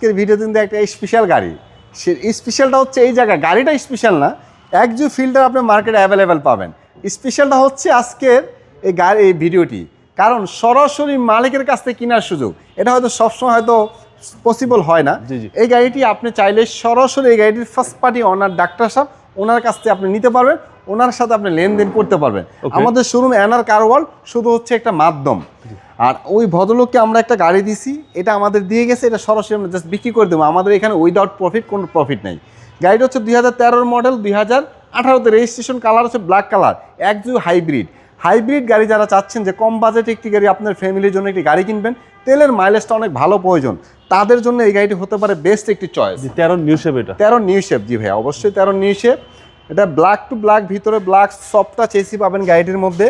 আজকের ভিডিও কিন্তু একটা স্পেশাল গাড়ি। সে স্পেশালটা হচ্ছে এই জায়গায় গাড়িটা স্পেশাল না এক জু ফিল্টার আপনি মার্কেটে অ্যাভেলেবেল পাবেন। স্পেশালটা হচ্ছে আজকের এই গাড়ি এই ভিডিওটি। কারণ সরাসরি মালিকের কাছ থেকে কেনার সুযোগ এটা হয়তো সবসময় হয়তো পসিবল হয় না। এই গাড়িটি আপনি চাইলে সরাসরি এই গাড়িটির ফার্স্ট পার্টি অনার ডাক্তার সাহেব ওনার কাছ থেকে আপনি নিতে পারবেন ওনার সাথে আপনি লেনদেন করতে পারবেন। আমাদের শোরুম এনার কারওয়াল শুধু হচ্ছে একটা মাধ্যম। আর ওই ভদ্রলোককে আমরা একটা গাড়ি দিছি এটা আমাদের দিয়ে গেছে এটা সরাসরি আমরা জাস্ট বিক্রি করে দেবো। আমাদের এখানে উইদাউট প্রফিট কোনো প্রফিট নেই। গাড়িটা হচ্ছে দুই হাজার তেরোর মডেল দুই হাজার আঠারোতে রেজিস্ট্রেশন কালার হচ্ছে ব্ল্যাক কালার এক হাইব্রিড হাইব্রিড গাড়ি যারা চাচ্ছেন যে কম বাজেটে একটি গাড়ি আপনার ফ্যামিলির জন্য একটি গাড়ি কিনবেন তেলের মাইলেজটা অনেক ভালো প্রয়োজন। তাদের জন্য এই গাড়িটি হতে পারে বেস্ট একটি চয়েস তেরো নিউ শেপ এটা। তেরো নিউ শেপ জি ভাই অবশ্যই তেরো নিউ শেপ এটা ব্ল্যাক টু ব্ল্যাক ভিতরে ব্ল্যাক সফটটা চেসি পাবেন গাড়িটির মধ্যে।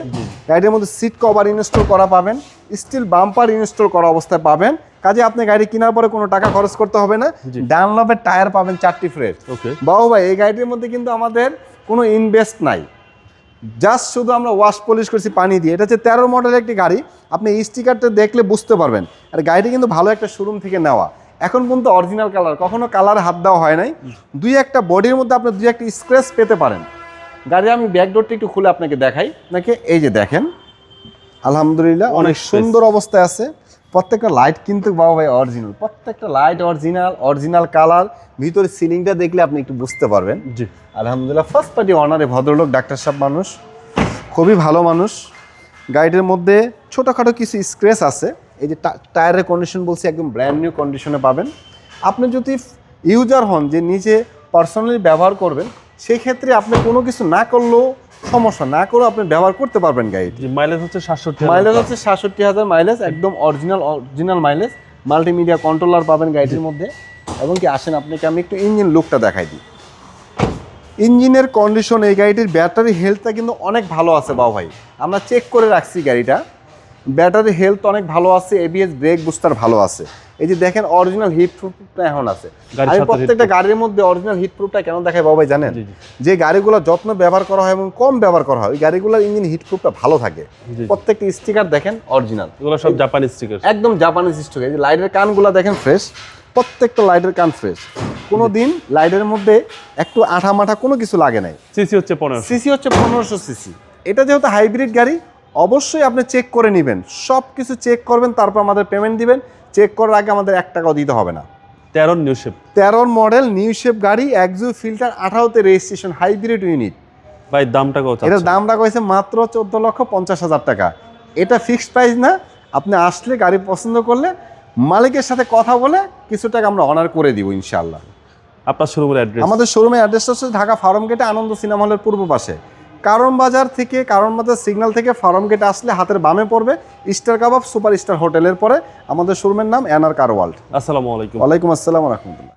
গাড়িটির মধ্যে সিট কভার ইনস্টল করা পাবেন স্টিল বাম্পার ইনস্টল করা অবস্থায় পাবেন। কাজে আপনি গাড়ি কেনার পরে কোনো টাকা খরচ করতে হবে না। ডানলভের টায়ার পাবেন চারটি ফ্রেশ ওকে বাবু ভাই এই গাড়িটির মধ্যে কিন্তু আমাদের কোনো ইনভেস্ট নাই। জাস্ট শুধু আমরা ওয়াশ পলিশ করছি পানি দিয়ে। এটা হচ্ছে তেরো মডেলের একটি গাড়ি। আপনি স্টিকারটা দেখলে বুঝতে পারবেন। আর গাড়িটি কিন্তু ভালো একটা শোরুম থেকে নেওয়া। এখন পর্যন্ত অরিজিনাল কালার কখনো কালার হাত দেওয়া হয় নাই। দুই একটা বডির মধ্যে আপনি দুই একটা স্ক্র্যাচ পেতে পারেন। গাড়ি আমি ব্যাক ডোরটা একটু খুলে আপনাকে দেখাই। আপনাকে এই যে দেখেন। আলহামদুলিল্লাহ অনেক সুন্দর অবস্থায় আছে। প্রত্যেকটা লাইট কিন্তু বাবা ভাই অরিজিনাল প্রত্যেকটা লাইট অরিজিনাল অরিজিনাল কালার ভিতরে সিলিংটা দেখলে আপনি একটু বুঝতে পারবেন। জি। আলহামদুলিল্লাহ ফার্স্ট পার্টি অনারে ভদ্রলোক ডাক্তার সাহেব মানুষ খুবই ভালো মানুষ। গাড়িটির মধ্যে ছোটোখাটো কিছু স্ক্র্যাচ আছে। এই যে টায়ারের কন্ডিশন বলছি একদম ব্র্যান্ড নিউ কন্ডিশনে পাবেন। আপনি যদি ইউজার হন যে নিজে পার্সোনালি ব্যবহার করবেন সেই ক্ষেত্রে আপনি কোনো কিছু না করলেও সমস্যা না করেও আপনি ব্যবহার করতে পারবেন গাড়িটি মাইলেজ হচ্ছে সাতষট্টি মাইলেজ হচ্ছে সাতষট্টি হাজার মাইলেজ একদম original original mileage multimedia controller পাবেন গাড়িটির মধ্যে। এবং কি আসেন আপনাকে আমি একটু ইঞ্জিন লুকটা দেখাই দিই। ইঞ্জিনের কন্ডিশন এই গাড়িটির ব্যাটারি হেলথটা কিন্তু অনেক ভালো আছে বাবু ভাই। আমরা চেক করে রাখছি গাড়িটা ব্যাটারি হেলথ অনেক ভালো আছে এবিএস ব্রেক বুস্টার ভালো আছে। এই যে দেখেন অরিজিনাল হিট প্রুফটা এখন আছে। আমি প্রত্যেকটা গাড়ির মধ্যে অরিজিনাল হিট প্রুফটা কেন দেখাই বাবু ভাই জানেন? যে গাড়িগুলো যত্ন ব্যবহার করা হয় এবং কম ব্যবহার করা হয় ওই গাড়িগুলোর ইঞ্জিন হিট প্রুফটা ভালো থাকে। প্রত্যেকটা স্টিকার দেখেন অরিজিনাল এগুলো সব জাপানি স্টিকার একদম জাপানিজ স্টক এই যে লাইটের কানগুলো দেখেন ফ্রেশ প্রত্যেকটা লাইটের কান ফ্রেশ কোনো দিন লাইটের মধ্যে একটু আঠা মাঠা কোনো কিছু লাগে নাই। সিসি হচ্ছে পনেরো সিসি হচ্ছে পনেরোশো সিসি এটা যেহেতু হাইব্রিড গাড়ি অবশ্যই আপনি চেক করে নেবেন। সব কিছু চেক করবেন তারপর আমাদের পেমেন্ট দিবেন। চেক করার আগে আমাদের এক টাকাও দিতে হবে না। তেরো নিউ শেপ তেরোর মডেল নিউ শেপ গাড়ি একজু ফিল্টার আঠারোতে রেজিস্ট্রেশন হাইব্রিড ইউনিট ভাই দামটা কত এটার দামটা হয়েছে মাত্র চোদ্দ লক্ষ পঞ্চাশ হাজার টাকা। এটা ফিক্সড প্রাইস না আপনি আসলে গাড়ি পছন্দ করলে মালিকের সাথে কথা বলে কিছু টাকা আমরা অনার করে দিব ইনশাল্লাহ আপনার শোরুমের অ্যাড্রেস আমাদের শোরুমের অ্যাড্রেসটা হচ্ছে ঢাকা ফার্ম গেটে আনন্দ সিনেমা হলের পূর্ব পাশে। কারণ বাজার থেকে কারণ বাজার সিগন্যাল থেকে ফার্ম গেট আসলে হাতের বামে পড়বে। স্টার কাবাব সুপার স্টার হোটেলের পরে আমাদের শোরুমের নাম এনআর কারওয়াল্ড আসসালামু আলাইকুম। ওয়ালাইকুম আসসালাম রহমতুল্লাহ।